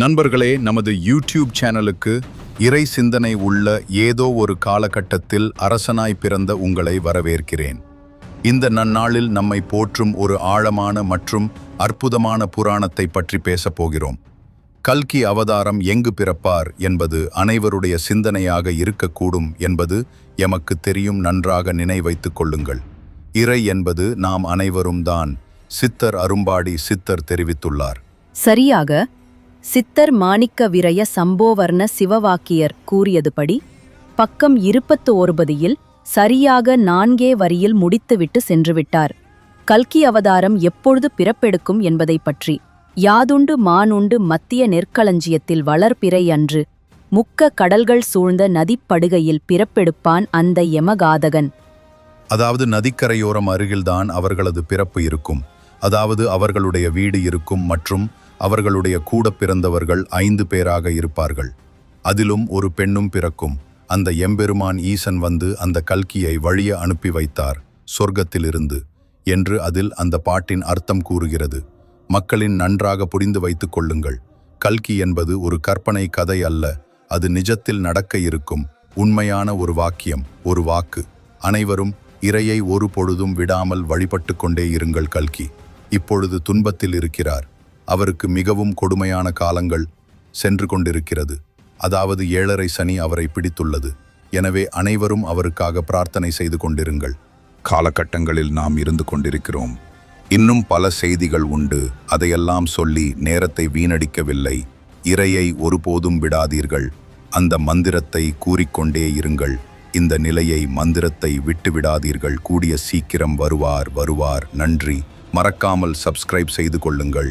நண்பர்களே நமது யூடியூப் சேனலுக்கு இறை சிந்தனை உள்ள ஏதோ ஒரு காலகட்டத்தில் அரசனாய் பிறந்த உங்களை வரவேற்கிறேன். இந்த நன்னாளில் நம்மை போற்றும் ஒரு ஆழமான மற்றும் அற்புதமான புராணத்தை பற்றி பேசப் போகிறோம். கல்கி அவதாரம் எங்கு பிறப்பார் என்பது அனைவருடைய சிந்தனையாக இருக்கக்கூடும் என்பது எமக்கு தெரியும் நன்றாக நினைவைத்துக் கொள்ளுங்கள். இறை என்பது நாம் அனைவரும் தான் சித்தர் அரும்பாடி சித்தர் தெரிவித்துள்ளார். சரியாக சித்தர் மாணிக்க விரய சம்போவர்ண சிவவாக்கியர் கூறியதுபடி பக்கம் இருபத்து ஒருபதியில் சரியாக நான்கே வரியில் முடித்துவிட்டு சென்றுவிட்டார். கல்கி அவதாரம் எப்பொழுது பிறப்பெடுக்கும் என்பதைப் பற்றி யாதுண்டு மானுண்டு மத்திய நெற்களஞ்சியத்தில் வளர்பிறை அன்று முக்க கடல்கள் சூழ்ந்த நதிப்படுகையில் பிறப்பெடுப்பான் அந்த யமகாதகன். அதாவது நதிக்கரையோரம் அருகில்தான் அவர்களது பிறப்பு இருக்கும். அதாவது அவர்களுடைய வீடு இருக்கும் மற்றும் அவர்களுடைய கூட பிறந்தவர்கள் ஐந்து பேராக இருப்பார்கள். அதிலும் ஒரு பெண்ணும் பிறக்கும். அந்த எம்பெருமான் ஈசன் வந்து அந்த கல்கியை வழிய அனுப்பி வைத்தார் சொர்க்கத்திலிருந்து. என்று அதில் அந்த பாட்டின் அர்த்தம் கூறுகிறது. மக்களின் நன்றாக புரிந்து வைத்துக் கொள்ளுங்கள். கல்கி என்பது ஒரு கற்பனை கதை அல்ல அது நிஜத்தில் நடக்க இருக்கும். உண்மையான ஒரு வாக்கியம் ஒரு வாக்கு. அனைவரும் இறையை ஒரு பொழுதும் விடாமல் வழிபட்டு கொண்டே இருங்கள் கல்கி. இப்பொழுது துன்பத்தில் இருக்கிறார். அவருக்கு மிகவும் கொடுமையான காலங்கள் சென்று கொண்டிருக்கிறது. அதாவது ஏழரை சனி அவரை பிடித்துள்ளது. எனவே அனைவரும் அவருக்காக பிரார்த்தனை செய்து கொண்டிருங்கள். காலகட்டங்களில் நாம் இருந்து கொண்டிருக்கிறோம். இன்னும் பல செய்திகள் உண்டு. அதையெல்லாம் சொல்லி நேரத்தை வீணடிக்கவில்லை. இறையை ஒருபோதும் விடாதீர்கள். அந்த மந்திரத்தை கூறிக்கொண்டே இருங்கள். இந்த நிலையை மந்திரத்தை விட்டு விடாதீர்கள். கூடிய சீக்கிரம் வருவார் வருவார். நன்றி. மறக்காமல் சப்ஸ்கிரைப் செய்து கொள்ளுங்கள்.